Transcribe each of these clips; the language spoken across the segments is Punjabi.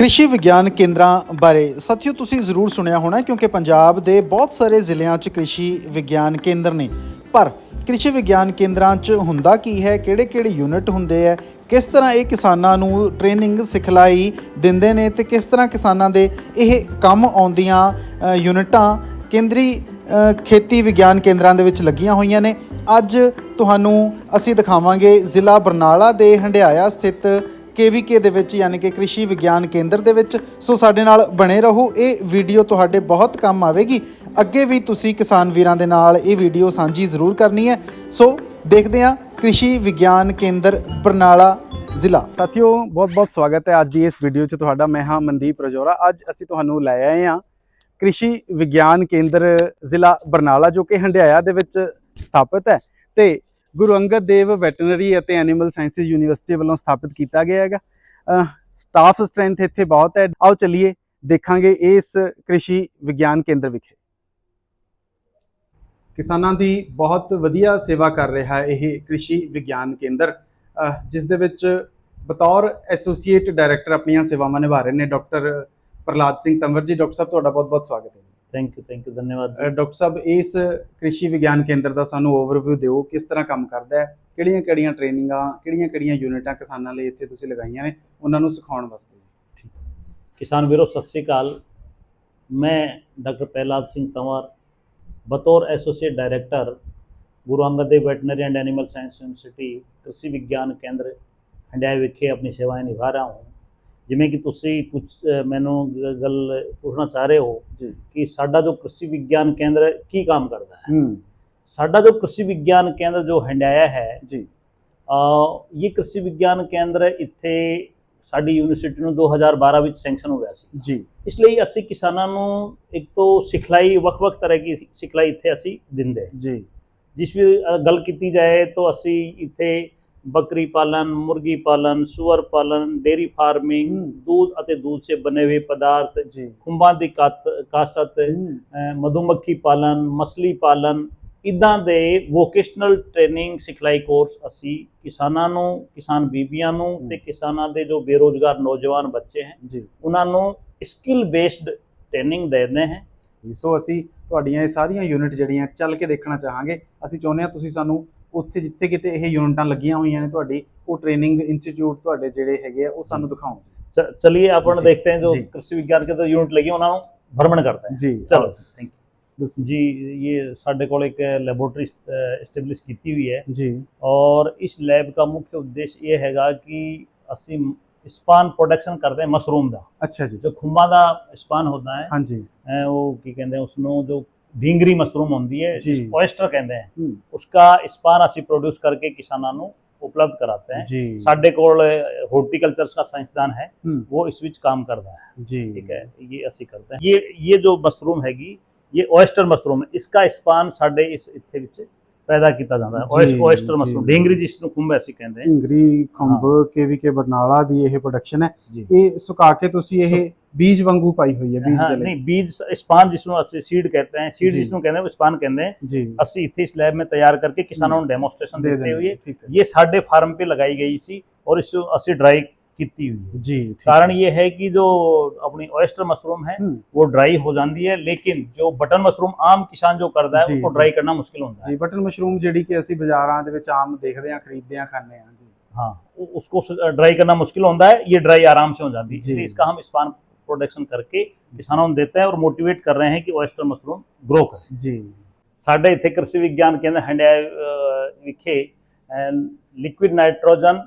ਕ੍ਰਿਸ਼ੀ ਵਿਗਿਆਨ ਕੇਂਦਰਾਂ ਬਾਰੇ। ਸਾਥੀਓ, ਤੁਸੀਂ ਜ਼ਰੂਰ ਸੁਣਿਆ ਹੋਣਾ ਕਿਉਂਕਿ ਪੰਜਾਬ ਦੇ ਬਹੁਤ ਸਾਰੇ ਜ਼ਿਲ੍ਹਿਆਂ 'ਚ ਕ੍ਰਿਸ਼ੀ ਵਿਗਿਆਨ ਕੇਂਦਰ ਨੇ। ਪਰ ਕ੍ਰਿਸ਼ੀ ਵਿਗਿਆਨ ਕੇਂਦਰਾਂ 'ਚ ਹੁੰਦਾ ਕੀ ਹੈ? ਕਿਹੜੇ-ਕਿਹੜੇ ਯੂਨਿਟ ਹੁੰਦੇ ਆ ਕਿਸ ਤਰ੍ਹਾਂ ਇਹ ਕਿਸਾਨਾਂ ਨੂੰ ਟ੍ਰੇਨਿੰਗ ਸਿਖਲਾਈ ਦਿੰਦੇ ਨੇ ਤੇ ਕਿਸ ਤਰ੍ਹਾਂ ਕਿਸਾਨਾਂ ਦੇ ਇਹ ਕੰਮ ਆਉਂਦੀਆਂ ਯੂਨਿਟਾਂ ਕੇਂਦਰੀ ਖੇਤੀ ਵਿਗਿਆਨ ਕੇਂਦਰਾਂ ਦੇ ਵਿੱਚ ਲੱਗੀਆਂ ਹੋਈਆਂ ਨੇ। ਅੱਜ ਤੁਹਾਨੂੰ ਅਸੀਂ ਦਿਖਾਵਾਂਗੇ ਜ਼ਿਲ੍ਹਾ ਬਰਨਾਲਾ ਦੇ ਹੰਡਿਆਇਆ ਸਥਿਤ ਕੇਵੀਕੇ ਦੇ ਵਿੱਚ, ਯਾਨੀ ਕਿ ਕ੍ਰਿਸ਼ੀ ਵਿਗਿਆਨ ਕੇਂਦਰ ਦੇ ਵਿੱਚ। ਸੋ ਸਾਡੇ ਨਾਲ ਬਣੇ ਰਹੋ। ਇਹ ਵੀਡੀਓ ਤੁਹਾਡੇ ਬਹੁਤ ਕੰਮ ਆਵੇਗੀ। ਅੱਗੇ ਵੀ ਤੁਸੀਂ ਕਿਸਾਨ ਵੀਰਾਂ ਦੇ ਨਾਲ ਇਹ ਵੀਡੀਓ ਸਾਂਝੀ ਜ਼ਰੂਰ ਕਰਨੀ ਹੈ। ਸੋ ਦੇਖਦੇ ਹਾਂ ਕ੍ਰਿਸ਼ੀ ਵਿਗਿਆਨ ਕੇਂਦਰ, ਬਰਨਾਲਾ ਜ਼ਿਲ੍ਹਾ। ਸਾਥੀਓ, ਬਹੁਤ-ਬਹੁਤ ਸਵਾਗਤ ਹੈ ਅੱਜ ਦੀ ਇਸ ਵੀਡੀਓ 'ਚ ਤੁਹਾਡਾ। ਮੈਂ ਹਾਂ ਮਨਦੀਪ ਰਜੋਰਾ। ਅੱਜ ਅਸੀਂ ਤੁਹਾਨੂੰ ਲੈ ਆਏ ਹਾਂ ਕ੍ਰਿਸ਼ੀ ਵਿਗਿਆਨ ਕੇਂਦਰ ਜ਼ਿਲ੍ਹਾ ਬਰਨਾਲਾ, ਜੋ ਕਿ ਹੰਡਿਆਇਆ ਦੇ ਵਿੱਚ ਸਥਾਪਿਤ ਹੈ। ਤੇ ਗੁਰੂ ਅੰਗਦ ਦੇਵ ਵੈਟਰਨਰੀ ਅਤੇ ਐਨੀਮਲ ਸਾਇੰਸਿਸ ਯੂਨੀਵਰਸਿਟੀ ਵੱਲੋਂ ਸਥਾਪਿਤ ਕੀਤਾ ਗਿਆ ਹੈਗਾ। ਸਟਾਫ ਸਟਰੈਂਥ ਇੱਥੇ ਬਹੁਤ ਹੈ। ਆਓ ਚੱਲੀਏ, ਦੇਖਾਂਗੇ ਇਸ ਕ੍ਰਿਸ਼ੀ ਵਿਗਿਆਨ ਕੇਂਦਰ ਵਿਖੇ। ਕਿਸਾਨਾਂ ਦੀ ਬਹੁਤ ਵਧੀਆ ਸੇਵਾ ਕਰ ਰਿਹਾ ਹੈ ਇਹ ਕ੍ਰਿਸ਼ੀ ਵਿਗਿਆਨ ਕੇਂਦਰ। ਜਿਸ ਦੇ ਵਿੱਚ ਬਤੌਰ ਐਸੋਸੀਏਟ ਡਾਇਰੈਕਟਰ ਆਪਣੀਆਂ ਸੇਵਾਵਾਂ ਨਿਭਾ ਰਹੇ ਨੇ। ਡਾਕਟਰ ਪ੍ਰਲਾਦ ਸਿੰਘ ਤੰਵਰ ਜੀ, ਡਾਕਟਰ ਸਾਹਿਬ, ਤੁਹਾਡਾ ਬਹੁਤ-ਬਹੁਤ ਸਵਾਗਤ ਹੈ ਥੈਂਕ ਯੂ ਥੈਂਕ ਯੂ ਧੰਨਵਾਦ ਡਾਕਟਰ ਸਾਹਿਬ ਇਸ ਕ੍ਰਿਸ਼ੀ ਵਿਗਿਆਨ ਕੇਂਦਰ ਦਾ ਸਾਨੂੰ ਓਵਰਵਿਊ ਦਿਓ ਕਿਸ ਤਰ੍ਹਾਂ ਕੰਮ ਕਰਦਾ ਹੈ ਕਿਹੜੀਆਂ-ਕਿਹੜੀਆਂ ਟ੍ਰੇਨਿੰਗਾਂ ਕਿਹੜੀਆਂ-ਕਿਹੜੀਆਂ ਯੂਨਿਟਾਂ ਕਿਸਾਨਾਂ ਲਈ ਇੱਥੇ ਤੁਸੀਂ ਲਗਾਈਆਂ ਨੇ ਉਹਨਾਂ ਨੂੰ ਸਿਖਾਉਣ ਵਾਸਤੇ। ਕਿਸਾਨ ਵੀਰੋ ਸਤਿ ਸ੍ਰੀ ਅਕਾਲ। ਮੈਂ ਡਾਕਟਰ ਪਹਿਲਾਦ ਸਿੰਘ ਤੰਵਾਰ ਬਤੌਰ associate director Guru Angad Dev veterinary and animal science university Krishi Vigyan Kendra Handiaya ਵਿਖੇ ਆਪਣੀ सेवाएं ਨਿਭਾ रहा ਹਾਂ। ਜਿਵੇਂ ਕਿ ਤੁਸੀਂ ਪੁੱਛ ਮੈਨੂੰ ਗੱਲ ਪੁੱਛਣਾ ਚਾਹ ਰਹੇ ਹੋ ਜੀ। ਕਿ ਸਾਡਾ ਜੋ ਕ੍ਰਿਸ਼ੀ ਵਿਗਿਆਨ ਕੇਂਦਰ ਕੀ ਕੰਮ ਕਰਦਾ ਹੈ? ਹੂੰ। ਸਾਡਾ ਜੋ ਕ੍ਰਿਸ਼ੀ ਵਿਗਿਆਨ ਕੇਂਦਰ ਜੋ ਹੰਡਿਆਇਆ ਹੈ ਜੀ। ਅ, ਇਹ ਕ੍ਰਿਸ਼ੀ ਵਿਗਿਆਨ ਕੇਂਦਰ ਇੱਥੇ ਸਾਡੀ ਯੂਨੀਵਰਸਿਟੀ ਨੂੰ 2012 ਵਿੱਚ ਸੈਂਕਸ਼ਨ ਹੋਇਆ ਸੀ। ਜੀ। ਇਸ ਲਈ ਅਸੀਂ ਕਿਸਾਨਾਂ ਨੂੰ ਇੱਕ ਤੋਂ ਸਿਖਲਾਈ ਵੱਖ-ਵੱਖ ਤਰ੍ਹਾਂ ਦੀ ਸਿਖਲਾਈ ਇੱਥੇ ਅਸੀਂ ਦਿੰਦੇ ਹਾਂ। ਜੀ। ਜਿਸ ਵੀ ਗੱਲ ਕੀਤੀ ਜਾਏ ਤਾਂ ਅਸੀਂ ਇੱਥੇ ਬੱਕਰੀ ਪਾਲਣ ਮੁਰਗੀ ਪਾਲਣ ਸੂਅਰ ਪਾਲਣ ਡੇਰੀ ਫਾਰਮਿੰਗ ਹੂੰ। दूध ਅਤੇ दूध से बने हुए पदार्थ ਜੀ ਖੁੰਬਾਂ ਦੀ ਕਾਤ ਕਾਸਤ ਹੂੰ, ਅ, ਮਧੂਮੱਖੀ ਪਾਲਣ ਮਛਲੀ ਪਾਲਣ ਇਦਾਂ ਦੇ ਵੋਕੇਸ਼ਨਲ ਟ੍ਰੇਨਿੰਗ ਸਿਖਲਾਈ ਕੋਰਸ ਅਸੀਂ ਕਿਸਾਨਾਂ ਨੂੰ ਕਿਸਾਨ ਬੀਬੀਆਂ ਨੂੰ ਤੇ ਕਿਸਾਨਾਂ ਦੇ ਜੋ ਬੇਰੋਜ਼ਗਾਰ ਨੌਜਵਾਨ ਬੱਚੇ ਹਨ ਜੀ ਉਹਨਾਂ ਨੂੰ ਸਕਿੱਲ ਬੇਸਡ ਟ੍ਰੇਨਿੰਗ ਦਿੰਦੇ ਹਾਂ ਜੀ, ਸੋ ਅਸੀਂ ਤੁਹਾਡੀਆਂ ਇਹ ਸਾਰੀਆਂ ਯੂਨਿਟ ਜਿਹੜੀਆਂ ਚੱਲ ਕੇ ਦੇਖਣਾ ਚਾਹਾਂਗੇ ਅਸੀਂ ਚਾਹੁੰਦੇ ਹਾਂ ਤੁਸੀਂ ਸਾਨੂੰ ਉੱਥੇ ਜਿੱਥੇ ਕਿਤੇ ਇਹ ਯੂਨਿਟਾਂ ਲੱਗੀਆਂ ਹੋਈਆਂ ਨੇ ਤੁਹਾਡੀ ਉਹ ਟ੍ਰੇਨਿੰਗ ਇੰਸਟੀਚਿਊਟ ਤੁਹਾਡੇ ਜਿਹੜੇ ਹੈਗੇ ਆ ਉਹ ਸਾਨੂੰ ਦਿਖਾਓ च- चलिए अपन जी, देखते हैं जो जी। कृषि विज्ञान के तो यूनिट लगी ਉਹਨਾਂ ਨੂੰ ਭਰਮਣ ਕਰਦਾ ਹੈ ਜੀ ਚਲੋ ਥੈਂਕ ਯੂ ਦੱਸੋ ਜੀ ਇਹ ਸਾਡੇ ਕੋਲ ਇੱਕ ਲੈਬੋਰੇਟਰੀ ਐਸਟੈਬਲਿਸ਼ ਕੀਤੀ ਹੋਈ ਹੈ ਜੀ ਔਰ ਇਸ ਲੈਬ ਦਾ ਮੁੱਖ ਉਦੇਸ਼ ਇਹ ਹੈਗਾ ਕਿ ਅਸੀਂ ਸਪਾਨ ਪ੍ਰੋਡਕਸ਼ਨ ਕਰਦੇ ਹਾਂ ਮਸ਼ਰੂਮ ਦਾ ਅੱਛਾ ਜੀ ਜੋ ਖੁੰਬਾਂ ਦਾ ਸਪਾਨ ਹੁੰਦਾ ਹੈ ਹਾਂਜੀ ਅਹ ਉਹ ਕੀ ਕਹਿੰਦੇ ਆ ਉਸ ਨੂੰ ਜੋ ਢੀਂਗਰੀ ਮਸ਼ਰੂਮ ਹੁੰਦੀ ਹੈ ਜੀ। oyster ਕਹਿੰਦੇ ਆ ਹੂੰ, ਉਸਕਾ ਸਪਾਨ ਅਸੀਂ ਪ੍ਰੋਡਿਊਸ ਕਰਕੇ ਕਿਸਾਨਾਂ ਨੂੰ ਉਪਲਬਧ ਕਰਾਤੇ हैं ਜੀ ਸਾਡੇ ਕੋਲ हॉर्टिकल्चर का साइंसदान है हम्म। वो इस विच काम करता है ਜੀ ठीक है ये ਅਸੀਂ करते हैं ये ये जो मशरूम हैगी ये oyster मशरूम है इसका स्पान ਸਾਡੇ ਇਸ ਇੱਥੇ ਵਿੱਚ ਪੈਦਾ ਕੀਤਾ ਜਾਂਦਾ ਹੈ ਜੀ, oyster ਮਸ਼ਰੂਮ ਜੀ। ਢੀਂਗਰੀ ਜਿਸ ਨੂੰ ਖੁੰਬ ਅਸੀਂ ਕਹਿੰਦੇ ਹਾਂ ਢਿੰਗਰੀ ਖੰਭ ਕੇਵੀਕੇ ਬਰਨਾਲਾ ਦੀ ਇਹ ਪ੍ਰੋਡਕਸ਼ਨ ਹੈ ਜੀ ਇਹ ਸੁਕਾ ਕੇ ਤੁਸੀਂ ਇਹ ਬੀਜ ਵਾਂਗੂ ਪਾਈ ਹੋਈ ਹੈ ਬੀਜ ਹਾਂ ਦੇ ਲਈ ਨਹੀਂ ਬੀਜ ਸਪਾਨ ਜਿਸ ਨੂੰ ਅਸੀਂ ਸੀਡ ਕਹਿੰਦੇ हैं सीड ਜੀ। ਜਿਸ ਨੂੰ ਕਹਿੰਦੇ हैं ਸਪਾਨ ਕਹਿੰਦੇ हैं ਜੀ ਅਸੀਂ ਇੱਥੇ ਇਸ ਲੈਬ में ਤਿਆਰ ਕਰਕੇ ਕਿਸਾਨਾਂ ਨੂੰ ਡੈਮੋਸਟ੍ਰੇਸ਼ਨ ਦੇ ਦਿੱਤੇ ਹੋਏ ਦੇਣਗੇ ਠੀਕ ਹੈ ये ਸਾਡੇ ਫਾਰਮ पे लगाई गई ਸੀ और ਇਸ ਨੂੰ ਅਸੀਂ ਡਰਾਈ ਕੀਤੀ हुई है जी कारण ये है कि जो अपनी ऑयस्टर मशरूम है वो ड्राई हो जाती है लेकिन जो बटन मशरूम आम किसान जो करता है उसको ड्राई करना मुश्किल ਹੁੰਦਾ ਹੈ ਜੀ ਬਟਨ ਮਸ਼ਰੂਮ ਜਿਹੜੀ ਕਿ ਅਸੀਂ ਬਾਜ਼ਾਰਾਂ ਦੇ ਵਿੱਚ ਆਮ ਦੇਖਦੇ ਹਾਂ ਖਰੀਦਦੇ ਹਾਂ ਖਾਂਦੇ ਹਾਂ ਜੀ हाँ उसको ड्राई करना मुश्किल होता है ये ड्राई आराम से हो जाती है इसलिए इसका हम स्पान प्रोडक्शन करके किसानों को देते हैं और मोटिवेट कर रहे हैं कि ऑयस्टर मशरूम ग्रो करें ਜੀ ਸਾਡੇ ਇੱਥੇ ਕ੍ਰਿਸ਼ੀ ਵਿਗਿਆਨ ਕੇਂਦਰ ਹੰਡਿਆਏ ਵਿਖੇ liquid nitrogen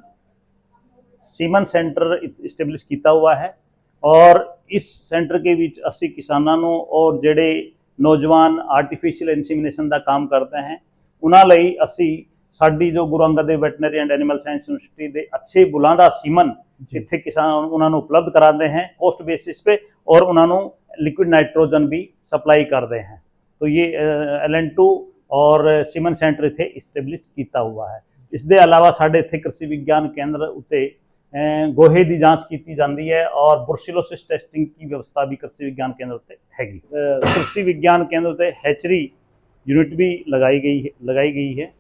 semen centre establish ਕੀਤਾ ਹੋਇਆ ਹੈ ਔਰ ਇਸ ਸੈਂਟਰ ਦੇ ਵਿੱਚ ਅਸੀਂ ਕਿਸਾਨਾਂ ਨੂੰ ਔਰ ਜਿਹੜੇ ਨੌਜਵਾਨ ਆਰਟੀਫੀਸ਼ੀਅਲ ਇਨਸੇਮੀਨੇਸ਼ਨ ਦਾ ਕੰਮ ਕਰਦੇ ਹਨ ਉਹਨਾਂ ਲਈ ਅਸੀਂ ਸਾਡੀ ਜੋ ਗੁਰੂ ਅੰਗਦ ਦੇ veterinary and animal science university ਦੇ ਅੱਛੇ ਬੁਲਾਂ ਦਾ ਸੀਮਨ ਜਿੱਥੇ ਕਿਸਾਨ ਉਹਨਾਂ ਨੂੰ ਉਪਲਬਧ ਕਰਾਉਂਦੇ ਹਨ ਕੋਸਟ ਬੇਸਿਸ 'ਤੇ ਔਰ ਉਹਨਾਂ ਨੂੰ ਲਿਕੁਇਡ ਨਾਈਟ੍ਰੋਜਨ ਵੀ ਸਪਲਾਈ ਕਰਦੇ ਹਨ तो ये एलएन2 ਔਰ ਸੀਮਨ ਸੈਂਟਰ ਇਥੇ ਇਸਟੈਬਲਿਸ਼ ਕੀਤਾ ਹੋਇਆ ਹੈ। ਇਸ ਦੇ ਇਲਾਵਾ ਸਾਡੇ ਇੱਥੇ ਕ੍ਰਿਸ਼ੀ ਵਿਗਿਆਨ ਕੇਂਦਰ ਉਤੇ ਗੋਹੇ ਦੀ ਜਾਂਚ ਕੀਤੀ ਜਾਂਦੀ ਹੈ ਔਰ ਬਰੂਸਿਲੋਸਿਸ ਟੈਸਟਿੰਗ ਦੀ ਵਿਵਸਥਾ ਵੀ ਕ੍ਰਿਸ਼ੀ ਵਿਗਿਆਨ ਕੇਂਦਰ ਉੱਤੇ ਹੈਗੀ ਅਹ, ਕ੍ਰਿਸ਼ੀ ਵਿਗਿਆਨ ਕੇਂਦਰ ਉੱਤੇ ਹੈਚਰੀ ਯੂਨਿਟ ਵੀ ਲਗਾਈ ਗਈ ਹੈ ਲਗਾਈ ਗਈ ਹੈ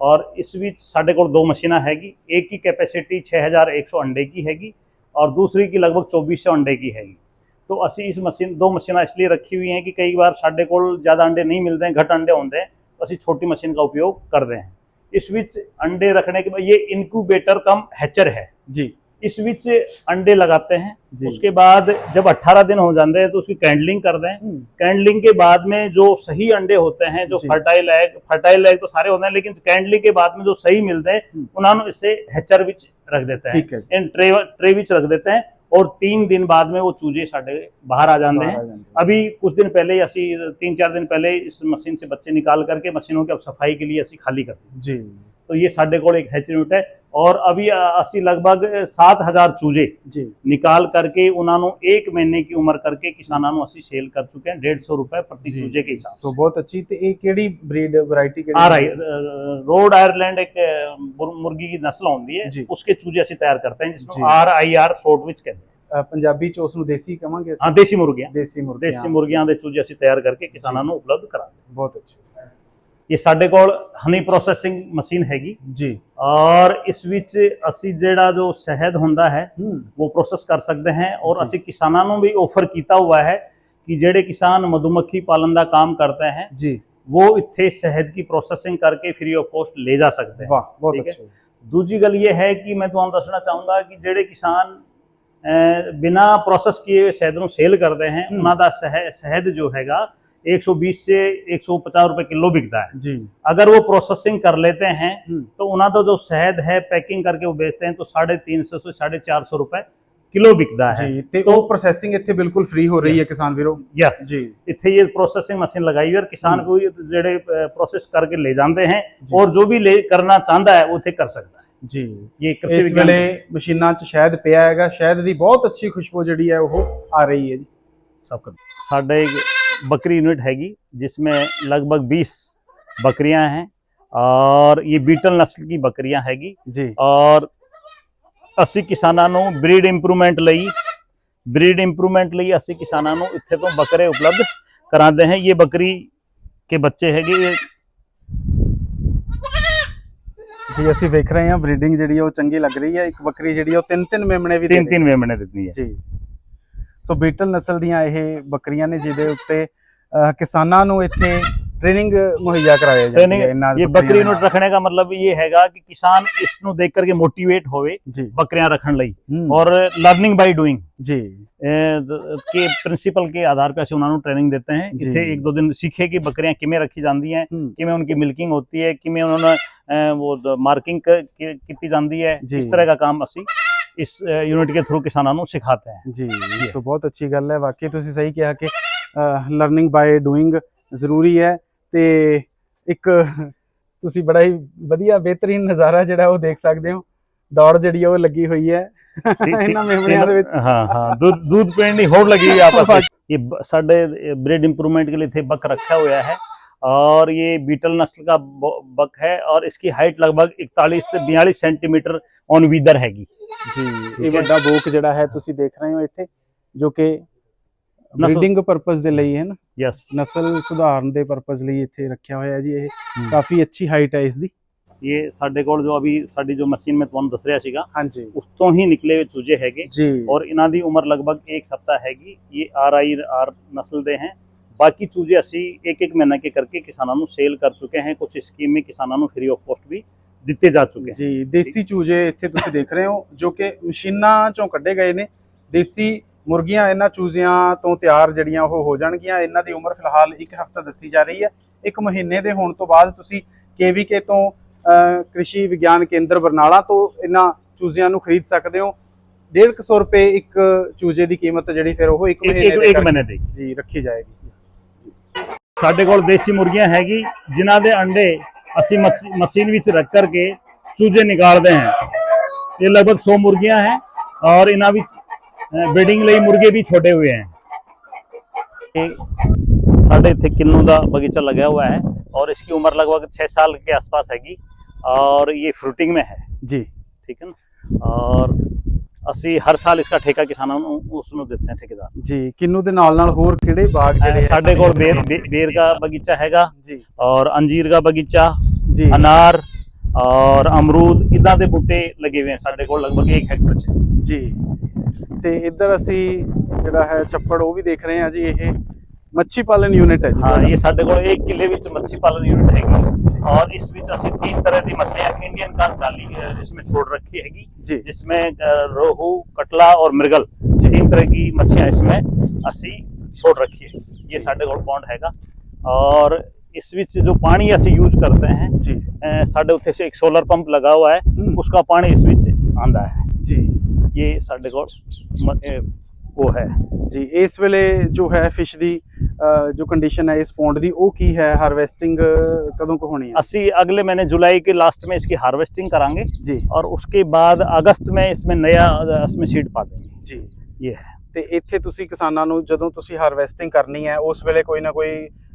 ਔਰ ਇਸ ਵਿੱਚ ਸਾਡੇ ਕੋਲ ਦੋ ਮਸ਼ੀਨਾਂ ਹੈਗੀ ਇੱਕ ਹੀ ਕੈਪੈਸਿਟੀ 6100 ਅੰਡੇ ਕੀ ਹੈਗੀ और दूसरी की लगभग 2400 अंडे की हैगी तो ਅਸੀਂ ਇਸ ਮਸ਼ੀਨ ਦੋ ਮਸ਼ੀਨਾਂ ਇਸ ਲਈ ਰੱਖੀ हुई हैं कि कई बार ਸਾਡੇ ਕੋਲ ਜ਼ਿਆਦਾ ਅੰਡੇ ਨਹੀਂ ਮਿਲਦੇ हैं घट अंडे होते हैं तो ਅਸੀਂ छोटी मशीन का उपयोग करते हैं इस विच अंडे रखने के बाद ये इनक्यूबेटर कम हैचर है जी इस विच अंडे लगाते हैं। उसके बाद जब 18 दिन हो जाते हैं तो उसकी कैंडलिंग कर दें। हम्म, कैंडलिंग के बाद में जो सही अंडे होते हैं जो फर्टाइल एग फर्टाइल एग तो सारे होते हैं लेकिन कैंडलिंग के बाद में जो सही मिलते हैं हम्म। उन्होंने इसे हैचर विच रख देते हैं। इन ट्रे ट्रे विच रख देते हैं और तीन दिन बाद में वो चूजे साढ़े बाहर आ जाते हैं। अभी कुछ दिन पहले ही असी तीन चार दिन पहले इस मशीन से बच्चे निकाल करके मशीनों की अब सफ़ाई के लिए असी खाली कर दी जी। तो ये साढ़े को एक हैचर यूनिट है। और अभी अ, असी लगभग सात हजार चूजे जी ਨਿਕਾਲ ਕਰਕੇ ਉਹਨਾਂ ਨੂੰ 1 ਮਹੀਨੇ ਦੀ ਉਮਰ ਕਰਕੇ ਕਿਸਾਨਾਂ ਨੂੰ ਅਸੀਂ ਸੇਲ ਕਰ ਚੁੱਕੇ ਹਾਂ 150 ਰੁਪਏ ਪ੍ਰਤੀ ਜੀ। ਚੂਜੇ के हिसाब ਸੋ से ਬਹੁਤ ਅੱਛੀ ਤੇ ਇਹ ਕਿਹੜੀ ਬਰੀਡ ਵੈਰਾਈਟੀ ਕਿਹੜੀ आ रही रोड आयरलैंड एक अ, मुर- मुर्गी की नस्ल होती है जी। उसके चूजे ਅਸੀਂ ਤਿਆਰ करते हैं जी। जिसमें आर आई आर शॉर्ट ਵਿੱਚ ਕਹਿੰਦੇ ਅ, ਪੰਜਾਬੀ ਚ ਉਸ ਨੂੰ ਦੇਸੀ ਕਵਾਂਗੇ ਹਾਂ ਅਸੀਂ ਦੇਸੀ ਮੁਰਗੀਆਂ ਦੇਸੀ ਮੁਰਗੀਆਂ ਦੇਸੀ ਮੁਰਗੀਆਂ ਦੇ ਚੂਜੇ ਅਸੀਂ ਤਿਆਰ ਕਰਕੇ ਕਿਸਾਨਾਂ ਨੂੰ ਉਪਲਬਧ ਕਰਾਂਗੇ ਬਹੁਤ ਅੱਛੀ ਇਹ ਸਾਡੇ ਕੋਲ ਹਨੀ ਪ੍ਰੋਸੈਸਿੰਗ ਮਸ਼ੀਨ ਹੈਗੀ। ਜੀ। ਔਰ ਇਸ ਵਿੱਚ ਅਸੀਂ ਜਿਹੜਾ ਜੋ ਸ਼ਹਿਦ ਹੁੰਦਾ ਹੈ ਉਹ ਪ੍ਰੋਸੈਸ ਕਰ ਸਕਦੇ ਹਾਂ ਔਰ ਅਸੀਂ ਕਿਸਾਨਾਂ ਨੂੰ ਵੀ ਆਫਰ ਕੀਤਾ ਹੋਇਆ ਹੈ ਕਿ ਜਿਹੜੇ ਕਿਸਾਨ ਮਧੂਮੱਖੀ ਪਾਲਣ ਦਾ ਕੰਮ ਕਰਤੇ ਹੈ ਜੀ। ਉਹ ਇੱਥੇ ਸ਼ਹਿਦ ਦੀ ਪ੍ਰੋਸੈਸਿੰਗ ਕਰਕੇ ਫ੍ਰੀ ਆਫ ਕਾਸਟ ਲੈ ਜਾ ਸਕਦੇ ਵਾਹ ਬਹੁਤ ਅੱਛਾ ਦੂਜੀ ਗੱਲ ਇਹ ਹੈ ਕਿ ਮੈਂ ਤੁਹਾਨੂੰ ਦੱਸਣਾ ਚਾਹੁੰਦਾ ਕਿ ਜਿਹੜੇ ਕਿਸਾਨ ਬਿਨਾ ਪ੍ਰੋਸੈਸ ਕੀਏ ਹੋਏ ਸ਼ਹਿਦ ਨੂੰ ਸੇਲ ਕਰਦੇ ਹਨ ਉਹਨਾਂ ਦਾ ਸ਼ਹਿਦ ਜੋ ਹੈਗਾ 120 से 150 रुपए किलो बिकता है जी अगर वो प्रोसेसिंग कर लेते हैं हम्म। तो उन्हें तो जो शहद है पैकिंग करके वो बेचते हैं तो साढ़े तीन सौ से साढ़े चार सौ रुपए किलो बिकता है ਜੀ ਤੇ ਉਹ ਪ੍ਰੋਸੈਸਿੰਗ ਇੱਥੇ ਬਿਲਕੁਲ ਫ੍ਰੀ ਹੋ ਰਹੀ ਹੈ ਕਿਸਾਨ ਵੀਰੋ यस ਜੀ ਇੱਥੇ ਇਹ ਪ੍ਰੋਸੈਸਿੰਗ ਮਸ਼ੀਨ ਲਗਾਈ ਹੋਈ ਹੈ ਔਰ ਕਿਸਾਨ ਹਮ। ਕੋਈ ਜਿਹੜੇ ਪ੍ਰੋਸੈਸ ਕਰਕੇ ਲੈ ਜਾਂਦੇ हैं ਜੀ। और जो भी ले करना चाहता है वो ਉੱਥੇ ਕਰ ਸਕਦਾ ਹੈ ਜੀ ਇਹ कृषि ਇਸ विज्ञान ਵੇਲੇ ਮਸ਼ੀਨਾਂ 'ਚ ਸ਼ਹਿਦ ਪਿਆ ਹੈਗਾ ਸ਼ਹਿਦ ਦੀ ਬਹੁਤ ਅੱਛੀ ਖੁਸ਼ਬੂ ਜਿਹੜੀ ਹੈ ਉਹ ਆ ਰਹੀ ਹੈ ਜੀ सब कर साढ़े एक बकरी यूनिट हैगी जिसमें लगभग 20 बकरियां हैं और ये बीटल नस्ल की बकरियां हैगी ਜੀ ਔਰ ਅਸੀਂ ਕਿਸਾਨਾਂ ਨੂੰ ਬਰੀਡ ਇੰਪਰੂਵਮੈਂਟ ਲਈ ਬਰੀਡ ਇੰਪਰੂਵਮੈਂਟ ਲਈ ਅਸੀਂ ਕਿਸਾਨਾਂ ਨੂੰ ਇੱਥੇ ਤੋਂ ਬੱਕਰੇ ਉਪਲਬਧ ਕਰਾਉਂਦੇ ਹਾਂ ਇਹ ਬੱਕਰੀ ਕੇ ਬੱਚੇ ਹੈਗੇ ਇਹ ਜੀ ਅਸੀਂ ਵੇਖ ਰਹੇ ਹਾਂ ਬਰੀਡਿੰਗ ਜਿਹੜੀ ਹੈ ਉਹ ਚੰਗੀ ਲੱਗ ਰਹੀ ਹੈ ਇੱਕ ਬੱਕਰੀ ਜਿਹੜੀ ਹੈ ਉਹ ਤਿੰਨ ਤਿੰਨ ਮੇਮਣੇ ਵੀ ਦੇ ਤਿੰਨ ਰਹੀ ਤਿੰਨ ਮੇਮਣੇ ਦਿੱਤੀ ਹੈ ਜੀ ਸੋ ਬੀਟਲ ਨਸਲ ਦੀਆਂ ਇਹ ਬੱਕਰੀਆਂ ਨੇ ਜਿਹਦੇ ਉੱਤੇ ਕਿਸਾਨਾਂ ਨੂੰ ਇੱਥੇ ट्रेनिंग मुहैया कराया जाती है ये बकरी यूनिट रखने का मतलब ये हैगा कि किसान इसनु देख करके मोटिवेट होवे बकरियां रखन ਲਈ ਔਰ ਲਰਨਿੰਗ ਬਾਈ ਡੂਇੰਗ ਜੀ। के प्रिंसिपल के आधार पे ਅਸੀਂ ਉਹਨਾਂ ਨੂੰ ਟ੍ਰੇਨਿੰਗ ਦਿੰਦੇ ਹਾਂ। ਇੱਥੇ ਇੱਕ ਦੋ ਦਿਨ ਸਿੱਖੇ ਕਿ ਬੱਕਰੀਆਂ ਕਿਵੇਂ ਰੱਖੀ ਜਾਂਦੀਆਂ ਕਿਵੇਂ ਉਨਕੀ ਮਿਲਕਿੰਗ ਹੁੰਦੀ ਹੈ ਕਿਵੇਂ ਉਹਨਾਂ ਨੂੰ ਉਹ ਮਾਰਕਿੰਗ ਕੀਤੀ ਜਾਂਦੀ ਹੈ। ਇਸ ਤਰ੍ਹਾਂ ਦਾ ਕੰਮ ਅਸੀਂ इस यूनिट के थ्रू किसानों को सिखाते हैं जी ये तो ਬਹੁਤ ਅੱਛੀ ਗੱਲ ਹੈ। ਵਾਕਈ ਤੁਸੀਂ ਸਹੀ ਕਿਹਾ ਕਿ ਲਰਨਿੰਗ ਬਾਈ ਡੂਇੰਗ ਜ਼ਰੂਰੀ ਹੈ ਤੇ ਇੱਕ ਤੁਸੀਂ ਬੜਾ ਹੀ ਵਧੀਆ ਬਿਹਤਰੀਨ ਨਜ਼ਾਰਾ ਜਿਹੜਾ ਉਹ ਦੇਖ ਸਕਦੇ ਹੋ। ਦੌੜ ਜਿਹੜੀ ਉਹ ਲੱਗੀ ਹੋਈ ਹੈ। ਇਹਨਾਂ ਮੇਮਣਿਆਂ ਦੇ ਵਿੱਚ। ਹਾਂ ਹਾਂ। ਦੁੱਧ ਦੁੱਧ ਪੀਣ ਦੀ ਹੋੜ ਲੱਗੀ ਹੋਈ ਆਪਸ ਵਿੱਚ। ਇਹ ਸਾਡੇ ब्रीड इंप्रूवमेंट के लिए थे बक रखा हुआ है और ये बीटल नस्ल का बक है और इसकी हाइट लगभग 41 से 42 सेंटीमीटर ऑन वीदर हैगी ਜੀ ਇਹ ਵੱਡਾ ਬੋਕ ਜਿਹੜਾ ਹੈ ਤੁਸੀਂ ਦੇਖ ਰਹੇ ਹੋ ਇੱਥੇ ਜੋ ਕਿ ਬਰੀਡਿੰਗ ਪਰਪਸ ਦੇ ਲਈ ਹੈ ਨਾ? ਯੈਸ ਨਸਲ ਸੁਧਾਰਨ ਦੇ ਪਰਪਸ ਲਈ ਇੱਥੇ ਰੱਖਿਆ ਹੋਇਆ ਜੀ ਇਹ। ਕਾਫੀ ਅੱਛੀ ਹਾਈਟ ਹੈ ਇਸ ਦੀ। ਇਹ ਸਾਡੇ ਕੋਲ ਜੋ ਅਭੀ ਸਾਡੀ ਜੋ ਮਸ਼ੀਨ ਮੈਂ ਤੁਹਾਨੂੰ ਦੱਸ ਰਿਹਾ ਸੀਗਾ ਹਾਂਜੀ। ਉਸ ਤੋਂ ਹੀ ਨਿਕਲੇ ਹੋਏ ਚੂਜੇ ਹੈਗੇ। ਔਰ ਇਹਨਾਂ ਦੀ ਉਮਰ ਲਗਭਗ 1 ਸਪਤਾ ਹੈਗੀ। ਇਹ ਆਰ ਆਈ ਆਰ ਨਸਲ ਦੇ ਹੈ। ਬਾਕੀ ਚੂਜੇ ਅਸੀਂ ਇੱਕ ਇੱਕ ਮਹੀਨਾ ਕੇ ਕਰਕੇ ਕਿਸਾਨਾਂ ਨੂੰ ਸੇਲ ਕਰ ਚੁੱਕੇ ਹਾਂ। ਕੁਝ ਸਕੀਮ ਵਿੱਚ ਕਿਸਾਨਾਂ ਨੂੰ ਫ੍ਰੀ ਆਫ ਕੋਸਟ ਵੀ ਦਿੱਤੇ ਜਾ ਚੁੱਕੇ हैं ਜੀ ਦੇਸੀ ਚੂਜੇ ਇੱਥੇ ਤੁਸੀਂ ਦੇਖ ਰਹੇ ਹੋ ਜੋ ਕਿ ਮਸ਼ੀਨਾਂ ਚੋਂ ਕੱਢੇ ਗਏ ਨੇ। ਦੇਸੀ ਮੁਰਗੀਆਂ ਇਹਨਾਂ ਚੂਜ਼ਿਆਂ ਤੋਂ ਤਿਆਰ ਜਿਹੜੀਆਂ ਉਹ ਹੋ ਜਾਣਗੀਆਂ। ਇਹਨਾਂ ਦੀ ਉਮਰ ਫਿਲਹਾਲ ਇੱਕ ਹਫ਼ਤਾ ਦੱਸੀ ਜਾ ਰਹੀ ਹੈ। ਇੱਕ ਮਹੀਨੇ ਦੇ ਹੋਣ ਤੋਂ ਬਾਅਦ ਤੁਸੀਂ ਕੇਵੀਕੇ ਤੋਂ ਕ੍ਰਿਸ਼ੀ ਵਿਗਿਆਨ ਕੇਂਦਰ ਬਰਨਾਲਾ ਤੋਂ ਇਹਨਾਂ ਚੂਜ਼ਿਆਂ ਨੂੰ ਖਰੀਦ ਸਕਦੇ ਹੋ। 150 ਰੁਪਏ ਇੱਕ ਚੂਜ਼ੇ ਦੀ ਕੀਮਤ ਜਿਹੜੀ ਫਿਰ ਉਹ ਇੱਕ ਇੱਕ ਮਹੀਨੇ ਇੱਕ ਦੇ ਮਹੀਨੇ ਦੀ। ਜੀ ਰੱਖੀ ਜਾਏਗੀ। ਸਾਡੇ ਕੋਲ ਦੇਸੀ ਮੁਰਗੀਆਂ ਹੈਗੀ ਜਿਨ੍ਹਾਂ ਦੇ ਅੰਡੇ ਅਸੀਂ ਮਛ- ਮਸ਼ੀਨ ਵਿੱਚ ਰੱਖ ਕਰਕੇ ਚੂਜੇ ਨਿਕਾਲਦੇ ਹਾਂ ਇਹ ਲਗਭਗ 100 ਮੁਰਗੀਆਂ ਹੈ ਔਰ ਇਹਨਾਂ ਵਿੱਚ ਬਰੀਡਿੰਗ ਲਈ ਮੁਰਗੇ ਵੀ ਛੋਟੇ ਹੋਏ ਹੈ ਇਹ ਸਾਡੇ ਇੱਥੇ ਕਿੰਨੂ ਦਾ ਬਗੀਚਾ ਲਗਿਆ हुआ है और इसकी उम्र लगभग 6 साल के आसपास हैगी और ये फ्रूटिंग में है ਜੀ ठीक है ना और ਅਸੀਂ ਹਰ ਸਾਲ ਇਸ ਦਾ ਠੇਕਾ ਕਿਸਾਨਾਂ ਨੂੰ ਉਸ ਨੂੰ ਦਿੰਦੇ ਹਾਂ ਠੇਕੇਦਾਰ। ਜੀ ਕਿੰਨੂ ਦੇ ਨਾਲ ਨਾਲ ਹੋਰ ਕਿਹੜੇ ਬਾਗ ਜਿਹੜੇ ਸਾਡੇ ਕੋਲ ਬੇਰ ਦਾ ਬਗੀਚਾ ਹੈਗਾ ਜੀ। ਔਰ ਅੰਜੀਰ ਦਾ ਬਗੀਚਾ ਜੀ। ਅਨਾਰ ਔਰ ਅਮਰੂਦ ਇਦਾਂ ਦੇ ਬੂਟੇ ਲੱਗੇ ਹੋਏ ਆ ਸਾਡੇ ਕੋਲ ਲਗਭਗ 1 ਹੈਕਟਰ 'ਚ। ਜੀ। ਤੇ ਇੱਧਰ ਅਸੀਂ ਜਿਹੜਾ ਹੈ ਛੱਪੜ ਉਹ ਵੀ ਦੇਖ ਰਹੇ ਹਾਂ ਜੀ ਇਹ ਮੱਛੀ ਪਾਲਣ ਯੂਨਿਟ ਹੈ ਜੀ हाँ ਤੁਹਾਡਾ। ये ਸਾਡੇ ਕੋਲ एक किले ਵਿੱਚ मच्छी पालन यूनिट हैगी और इस ਵਿੱਚ ਅਸੀਂ तीन तरह ਦੀ मछलियां इंडियन का जाली अ, इसमें छोड़ रखी हैगी जी जिसमें अ, रोहू कटला और मृगल जी। तीन तरह की मच्छियां इसमें ਅਸੀਂ छोड़ रखी है ये ਸਾਡੇ ਕੋਲ ਪੌਂਡ ਹੈਗਾ और इस ਵਿੱਚ जो पानी ਅਸੀਂ यूज करते हैं ਜੀ अ, ਸਾਡੇ ਉੱਥੇ से एक सोलर पंप लगा हुआ है हम्म। उसका पानी इस ਵਿੱਚ ਆਂਦਾ ਹੈ ਜੀ ये ਸਾਡੇ ਕੋਲ म- अ, वो है ਜੀ ਇਸ ਵੇਲੇ ਜੋ ਹੈ ਫਿਸ਼ ਦੀ ਅ, ਜੋ ਕੰਡੀਸ਼ਨ ਹੈ ਇਸ ਪੌਂਡ ਦੀ ਉਹ ਕੀ ਹੈ ਹਾਰਵੈਸਟਿੰਗ ਕਦੋਂ ਕੁ ਹੋਣੀ ਹੈ ਅਸੀਂ अगले महीने जुलाई के लास्ट में इसकी हार्वेस्टिंग कराएंगे ਜੀ और उसके बाद अगस्त में इसमें नया इसमें सीड पा देंगे ਜੀ ये है ਤੇ ਇੱਥੇ ਤੁਸੀਂ ਕਿਸਾਨਾਂ ਨੂੰ ਜਦੋਂ ਤੁਸੀਂ ਹਾਰਵੈਸਟਿੰਗ ਕਰਨੀ ਹੈ ਉਸ ਵੇਲੇ ਕੋਈ ਨਾ ਕੋਈ ਅ,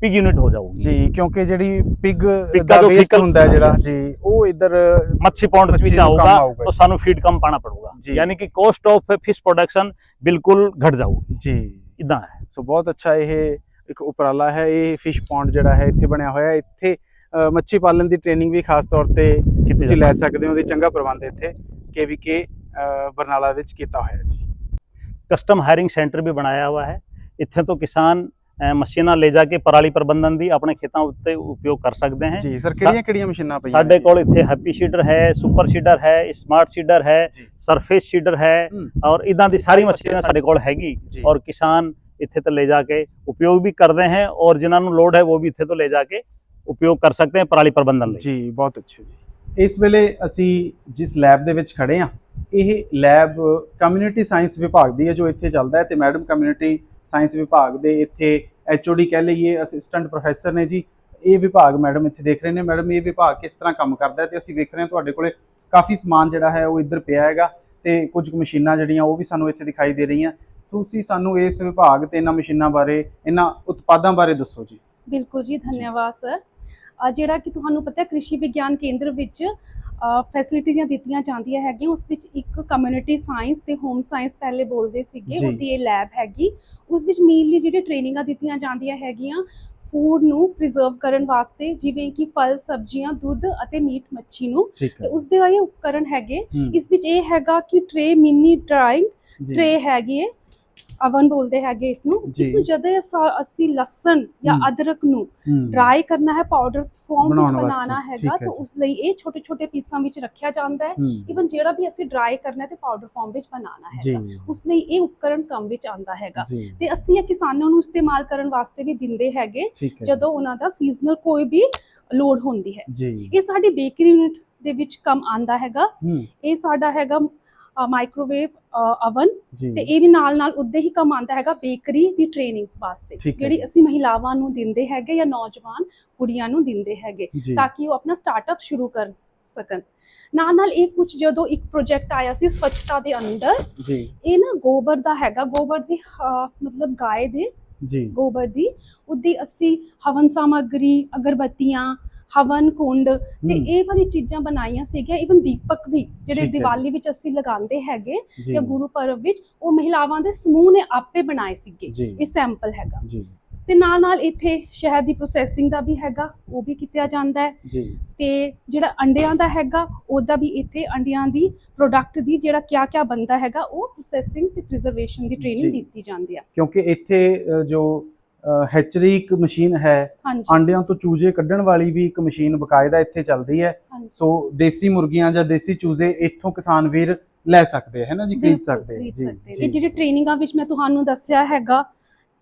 ਪਿਗ ਯੂਨਿਟ ਹੋ ਜਾਊਗੀ। ਜੀ। ਕਿਉਂਕਿ ਜਿਹੜੀ ਪਿਗ ਦਾ ਦਾ ਵੇਸਟ ਹੁੰਦਾ ਹੈ ਜਿਹੜਾ ਜੀ। ਉਹ ਇੱਧਰ ਮੱਛੀ ਪੌਂਡ ਮੱਛੀ ਵਿੱਚ ਆਊਗਾ। तो ਸਾਨੂੰ ਫੀਡ ਕਮ ਪਾਣਾ ਪੜੂਗਾ। ਯਾਨੀ ਕਿ ਕੋਸਟ ਆਫ ਫਿਸ਼ ਪ੍ਰੋਡਕਸ਼ਨ ਬਿਲਕੁਲ ਘਟ ਜਾਊਗੀ। ਜੀ। ਇਦਾਂ ਹੈ। ਸੋ ਬਹੁਤ ਅੱਛਾ ਇਹ ਇੱਕ ਉਪਰਾਲਾ ਹੈ। ਇਹ ਫਿਸ਼ ਪੌਂਡ ਜਿਹੜਾ ਹੈ ਇੱਥੇ ਬਣਿਆ ਹੋਇਆ ਹੈ। ਇੱਥੇ ਮੱਛੀ ਪਾਲਣ ਦੀ ਟ੍ਰੇਨਿੰਗ ਵੀ ਖਾਸ ਤੌਰ ਤੇ ਤੁਸੀਂ ਲੈ ਸਕਦੇ ਹੋ। ਉਹਦੀ ਚੰਗਾ ਪ੍ਰਬੰਧ ਇੱਥੇ ਕੇਵੀਕੇ ਬਰਨਾਲਾ ਵਿੱਚ ਕੀਤਾ ਹੋਇਆ ਜੀ। ਕਸਟਮ ਹਾਇਰਿੰਗ ਸੈਂਟਰ ਵੀ ਬਣਾਇਆ ਹੋਇਆ ਹੈ। ਇੱਥੇ ਤੋਂ ਕਿਸਾਨ ਮਸ਼ੀਨਾਂ ਲੈ ਜਾ ਕੇ ਪਰਾਲੀ ਪ੍ਰਬੰਧਨ ਦੀ ਆਪਣੇ ਖੇਤਾਂ ਉੱਤੇ ਉਪਯੋਗ ਕਰ ਸਕਦੇ ਹੈ ਜੀ ਸਰ ਕਿਹੜੀਆਂ ਕਿਹੜੀਆਂ ਮਸ਼ੀਨਾਂ ਪਈਆਂ ਸਾਡੇ? ਕੋਲ ਇੱਥੇ ਹੈਪੀ ਸੀਡਰ ਹੈ ਸੁਪਰ ਸੀਡਰ ਹੈ ਸਮਾਰਟ ਸੀਡਰ ਹੈ। ਸਰਫੇਸ ਸੀਡਰ ਹੈ ਔਰ ਇਦਾਂ ਦੀ ਸਾਰੀ ਮਸ਼ੀਨਾਂ ਸਾਡੇ ਕੋਲ ਹੈਗੀ। ਔਰ ਕਿਸਾਨ ਇੱਥੇ ਤੋਂ ਲੈ ਜਾ ਕੇ ਉਪਯੋਗ ਵੀ ਕਰਦੇ ਹੈ ਔਰ ਜਿਨ੍ਹਾਂ ਨੂੰ ਲੋਡ ਹੈ ਉਹ ਵੀ ਇੱਥੇ ਤੋਂ ਲੈ ਜਾ ਕੇ ਉਪਯੋਗ ਕਰ ਸਕਦੇ ਹੈ ਪਰਾਲੀ ਪ੍ਰਬੰਧਨ ਲਈ ਜੀ ਬਹੁਤ ਅੱਛਾ ਜੀ ਇਸ ਵੇਲੇ ਅਸੀਂ ਜਿਸ ਲੈਬ ਦੇ ਵਿੱਚ ਖੜੇ ਆ ਇਹ ਲੈਬ ਕਮਿਊਨਿਟੀ ਸਾਇੰਸ ਵਿਭਾਗ ਦੀ ਹੈ ਜੋ ਇੱਥੇ ਚੱਲਦਾ ਹੈ ਤੇ ਮੈਡਮ ਕਮਿਊਨਿਟੀ ਸਾਇੰਸ ਵਿਭਾਗ ਦੇ ਇੱਥੇ ਐਚਓਡੀ ਕਹਿ ਲਈਏ ਅਸਿਸਟੈਂਟ ਪ੍ਰੋਫੈਸਰ ਨੇ ਜੀ, ਇਹ ਵਿਭਾਗ ਮੈਡਮ ਇੱਥੇ ਦੇਖ ਰਹੇ ਨੇ। ਮੈਡਮ, ਇਹ ਵਿਭਾਗ ਕਿਸ ਤਰ੍ਹਾਂ ਕੰਮ ਕਰਦਾ ਹੈ ਤੇ ਅਸੀਂ ਵੇਖ ਰਹੇ ਹਾਂ ਤੁਹਾਡੇ ਕੋਲੇ ਕਾਫੀ ਸਮਾਨ ਜਿਹੜਾ ਹੈ ਉਹ ਇੱਧਰ ਪਿਆ ਹੈਗਾ ਤੇ ਕੁਝ ਕੁ ਮਸ਼ੀਨਾਂ ਜਿਹੜੀਆਂ ਉਹ ਵੀ ਸਾਨੂੰ ਇੱਥੇ ਦਿਖਾਈ ਦੇ ਰਹੀਆਂ। ਤੁਸੀਂ ਸਾਨੂੰ ਇਸ ਵਿਭਾਗ ਤੇ ਇਹਨਾਂ ਮਸ਼ੀਨਾਂ ਬਾਰੇ, ਇਹਨਾਂ ਉਤਪਾਦਾਂ ਬਾਰੇ ਦੱਸੋ ਜੀ। ਬਿਲਕੁਲ ਜੀ, ਧੰਨਵਾਦ, ਸਰ। ਜਿਹੜਾ ਕਿ ਤੁਹਾਨੂੰ ਪਤਾ ਕ੍ਰਿਸ਼ੀ ਵਿਗਿਆਨ ਕੇਂਦਰ ਵਿੱਚ ਫੈਸਿਲਿਟੀਆਂ ਦਿੱਤੀਆਂ ਜਾਂਦੀਆਂ ਹੈਗੀਆਂ ਉਸ ਵਿੱਚ ਇੱਕ ਕਮਿਊਨਿਟੀ ਸਾਇੰਸ ਤੇ ਹੋਮ ਸਾਇੰਸ ਪਹਿਲੇ ਬੋਲਦੇ ਸੀਗੇ। ਉਹਦੀ ਇਹ ਲੈਬ ਹੈਗੀ। ਉਸ ਵਿੱਚ ਮੇਨਲੀ ਜਿਹੜੇ ਟ੍ਰੇਨਿੰਗਾਂ ਦਿੱਤੀਆਂ ਜਾਂਦੀਆਂ ਹੈਗੀਆਂ ਫੂਡ ਨੂੰ ਪ੍ਰੀਜ਼ਰਵ ਕਰਨ ਵਾਸਤੇ ਜਿਵੇਂ ਕਿ ਫਲ ਸਬਜ਼ੀਆਂ ਦੁੱਧ ਅਤੇ ਮੀਟ ਮੱਛੀ ਨੂੰ। ਤੇ ਉਸ ਦੇ ਇਹ ਉਪਕਰਨ ਹੈਗੇ। ਇਸ ਵਿੱਚ ਇਹ ਹੈਗਾ ਕਿ ਟ੍ਰੇ ਮਿਨੀ ਡਰਾਇੰਗ ਟ੍ਰੇ ਹੈਗੀ ਹੈ ਅਵਨ ਬੋਲਦੇ ਹੈਗੇ ਇਸ ਨੂੰ। ਇਸ ਨੂੰ ਜਦੋਂ ਅਸਾਂ- ਲਸਣ ਜਾਂ। ਅਦਰਕ ਨੂੰ ਡਰਾਈ ਕਰਨਾ ਹੈ ਪਾਊਡਰ ਫਾਰਮ ਵਿੱਚ ਬਣਾਉਣ ਹੈਗਾ ਤਾਂ। ਉਸ ਲਈ ਇਹ ਛੋਟੇ ਛੋਟੇ ਪੀਸਾਂ ਵਿੱਚ ਰੱਖਿਆ ਜਾਂਦਾ ਹੈ। ਇਵਨ ਜਿਹੜਾ ਵੀ ਅਸੀਂ ਡਰਾਈ ਕਰਨਾ ਹੈ ਤੇ ਪਾਊਡਰ ਫਾਰਮ ਵਿੱਚ ਬਣਾਉਣਾ ਹੈ ਜੀ ਉਸ ਲਈ ਇਹ ਉਪਕਰਨ ਕੰਮ ਵਿੱਚ ਆਉਂਦਾ ਹੈਗਾ। ਤੇ ਅਸੀਂ ਇਹ ਕਿਸਾਨਾਂ ਨੂੰ ਇਸਤੇਮਾਲ ਕਰਨ ਵਾਸਤੇ ਵੀ ਦਿੰਦੇ ਹੈਗੇ ਜਦੋਂ ਉਹਨਾਂ ਦਾ ਸੀਜ਼ਨਲ ਕੋਈ ਵੀ ਲੋਡ ਹੁੰਦੀ ਹੈ। ਇਹ ਸਾਡੀ ਬੇਕਰੀ ਯੂਨਿਟ ਦੇ ਵਿੱਚ ਕੰਮ ਆਉਂਦਾ ਹੈਗਾ। ਇਹ ਸਾਡਾ ਹੈਗਾ ਮਾਈਕ੍ਰੋਵੇਵ ਅਵਨ ਜੀ। ਤੇ ਇਹ ਵੀ ਨਾਲ ਨਾਲ ਉੱਦੇ ਹੀ ਕੰਮ ਆਉਂਦਾ ਹੈਗਾ ਬੇਕਰੀ ਦੀ ਟ੍ਰੇਨਿੰਗ ਵਾਸਤੇ ਜਿਹੜੀ। ਅਸੀਂ ਮਹਿਲਾਵਾਂ ਨੂੰ ਦਿੰਦੇ ਹੈਗੇ ਜਾਂ ਨੌਜਵਾਨ ਕੁੜੀਆਂ ਨੂੰ ਦਿੰਦੇ ਹੈਗੇ ਤਾਂ ਕਿ ਉਹ ਆਪਣਾ ਸਟਾਰਟਅਪ ਸ਼ੁਰੂ ਕਰ ਸਕਣ। ਨਾਲ ਨਾਲ ਇਹ ਕੁਝ ਜਦੋਂ ਇੱਕ ਪ੍ਰੋਜੈਕਟ ਆਇਆ ਸੀ ਸਵੱਛਤਾ ਦੇ ਅੰਦਰ ਜੀ। ਇਹ ਨਾ ਗੋਬਰ ਦਾ ਹੈਗਾ ਗੋਬਰ ਦੀ ਮਤਲਬ ਗਾਏ ਦੇ ਜੀ। ਗੋਬਰ ਦੀ ਉਹਦੀ ਅਸੀਂ ਹਵਨ ਸਾਮੱਗਰੀ ਅਗਰਬੱਤੀਆਂ ਹਵਨ ਕੁੰਡ ਤੇ ਇਹ ਵਾਲੀ ਚੀਜ਼ਾਂ ਬਣਾਈਆਂ ਸੀਗੀਆਂ ਇਵਨ ਦੀਪਕ ਵੀ ਜਿਹੜੇ। ਦੀਵਾਲੀ ਵਿੱਚ ਅਸੀਂ ਲਗਾਉਂਦੇ ਹੈਗੇ ਜੀ। ਗੁਰੂ ਪਰਬ ਵਿੱਚ ਉਹ ਮਹਿਲਾਵਾਂ ਦੇ ਸਮੂਹ ਨੇ ਆਪੇ ਬਣਾਏ ਸੀਗੇ। ਇਹ ਸੈਂਪਲ ਹੈਗਾ। ਜੀ। ਤੇ ਨਾਲ ਨਾਲ ਇੱਥੇ ਸ਼ਹਿਦ ਦੀ ਪ੍ਰੋਸੈਸਿੰਗ ਦਾ ਵੀ ਹੈਗਾ ਉਹ ਵੀ ਕੀਤਾ ਜਾਂਦਾ ਹੈ। ਜੀ। ਤੇ ਜਿਹੜਾ ਅੰਡਿਆਂ ਦਾ ਹੈਗਾ ਉਹਦਾ ਵੀ ਇੱਥੇ ਅੰਡਿਆਂ ਦੀ ਪ੍ਰੋਡਕਟ ਦੀ ਜਿਹੜਾ ਕਿਆ ਕਿਆ ਬੰਦਾ ਹੈਗਾ ਉਹ ਪ੍ਰੋਸੈਸਿੰਗ ਤੇ ਪ੍ਰੀਜ਼ਰਵੇਸ਼ਨ ਦੀ। ਟ੍ਰੇਨਿੰਗ ਦਿੱਤੀ ਜਾਂਦੀ ਆ। ਕਿਉਂਕਿ ਇੱਥੇ ਜੋ ਹੈਚਰੀ ਇੱਕ ਮਸ਼ੀਨ ਹੈ। ਆਂਡਿਆਂ ਤੋਂ ਚੂਜੇ ਕੱਢਣ ਵਾਲੀ ਵੀ ਇੱਕ ਮਸ਼ੀਨ ਬਕਾਇਦਾ ਇੱਥੇ ਚੱਲਦੀ ਹੈ। ਸੋ ਦੇਸੀ ਮੁਰਗੀਆਂ ਜਾਂ ਦੇਸੀ ਚੂਜ਼ੇ ਇੱਥੋਂ ਕਿਸਾਨ ਵੀਰ ਲੈ ਸਕਦੇ ਹੈ ਨਾ ਜੀ? ਖਰੀਦ ਸਕਦੇ ਜੀ ਜੀ। ਜਿਹੜੇ ਟ੍ਰੇਨਿੰਗਾਂ ਵਿੱਚ ਮੈਂ ਤੁਹਾਨੂੰ ਦੱਸਿਆ ਹੈਗਾ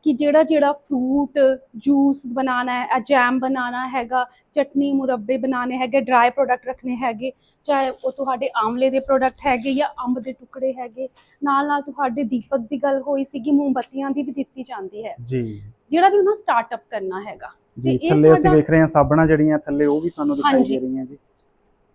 ਕਿ ਜਿਹੜਾ ਜਿਹੜਾ ਫਰੂਟ ਜੂਸ ਬਣਾਉਣਾ ਹੈ ਜੈਮ ਬਣਾਉਣਾ ਹੈਗਾ ਚਟਨੀ ਮੁਰੱਬੇ ਬਣਾਉਣੇ ਹੈਗੇ ਡਰਾਈ ਪ੍ਰੋਡਕਟ ਰੱਖਣੇ ਹੈਗੇ ਚਾਹੇ ਉਹ ਤੁਹਾਡੇ ਆਮਲੇ ਦੇ ਪ੍ਰੋਡਕਟ ਹੈਗੇ ਜਾਂ ਅੰਬ ਦੇ ਟੁਕੜੇ ਹੈਗੇ ਨਾਲ ਨਾਲ ਤੁਹਾਡੇ ਦੀਪਕ ਦੀ ਗੱਲ ਹੋਈ ਸੀਗੀ ਮੋਮਬੱਤੀਆਂ ਦੀ ਵੀ ਦਿੱਤੀ ਜਾਂਦੀ ਹੈ। ਜੀ। ਜਿਹੜਾ ਵੀ ਉਹਨਾਂ ਸਟਾਰਟਅਪ ਕਰਨਾ ਹੈਗਾ। ਜੀ ਥੱਲੇ ਅਸੀਂ ਵੇਖ ਰਹੇ ਹਾਂ ਸਾਬਣਾ ਜਿਹੜੀਆਂ ਥੱਲੇ ਉਹ ਵੀ ਸਾਨੂੰ ਦਿਖਾਈ ਦੇ। ਰਹੀਆਂ ਜੀ।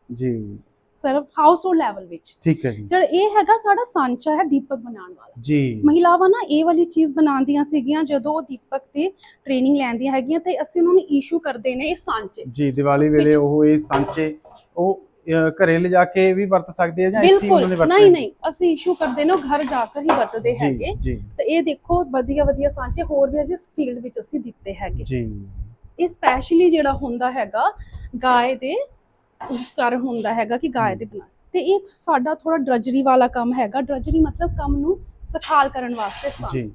ਜੀ। ਸਿਰਫ ਹਾਊਸ ਹੋਲਡ ਲੈਵਲ ਵਿੱਚ। ਠੀਕ ਹੈ ਜੀ। ਜਿਹੜਾ ਇਹ ਹੈਗਾ ਸਾਡਾ ਸਾਂਚਾ ਹੈ ਦੀਪਕ ਬਣਾਉਣ ਵਾਲਾ। ਜੀ। ਮਹਿਲਾਵਾਂ ਨਾ ਇਹ ਵਾਲੀ ਚੀਜ਼ ਬਣਾਉਂਦੀਆਂ ਸੀਗੀਆਂ ਜਦੋਂ ਉਹ ਦੀਪਕ ਤੇ ਟ੍ਰੇਨਿੰਗ ਲੈਂਦੀਆਂ ਹੈਗੀਆਂ ਤੇ ਅਸੀਂ ਉਹਨਾਂ ਨੂੰ ਇਸ਼ੂ ਕਰਦੇ ਨੇ ਇਹ ਸਾਂਚੇ। ਜੀ ਦੀਵਾਲੀ ਵੇਲੇ ਉਹ ਇਹ ਸਾਂਚੇ ਉਹ ਘਰੇ ਲਿਜਾ ਕੇ ਵੀ ਵਰਤ ਸਕਦੇ ਆ ਜਾਂ ਇੱਥੇ ਉਹਨਾਂ ਨੇ ਵਰਤਣੇ ਨਹੀਂ ਨਹੀਂ ਅਸੀਂ ਇਸ਼ੂ ਕਰਦੇ ਨੇ ਉਹ ਘਰ ਜਾ ਕੇ ਹੀ ਵਰਤਦੇ ਹੈਗੇ। ਤੇ ਇਹ ਦੇਖੋ ਵਧੀਆ ਵਧੀਆ ਸਾਂਚੇ ਹੋਰ ਵੀ ਅਜੇ ਫੀਲਡ ਵਿੱਚ ਅਸੀਂ ਦਿੱਤੇ ਹੈਗੇ। ਜੀ। ਇਹ ਸਪੈਸ਼ਲੀ ਜਿਹੜਾ ਹੁੰਦਾ ਹੈਗਾ ਗਾਏ ਦੇ ਕਰ ਹੁੰਦਾ ਹੈਗਾ ਕਿ ਗਾਏ ਦੇ ਬਣਾ ਤੇ ਇਹ ਸਾਡਾ ਥੋੜਾ ਡਰਜਰੀ ਵਾਲਾ ਕੰਮ ਹੈਗਾ। ਡਰਜਰੀ ਮਤਲਬ ਕੰਮ ਨੂੰ ਸਖਾਲ ਕਰਨ ਵਾਸਤੇ ਸਥਾਨ ਜੀ।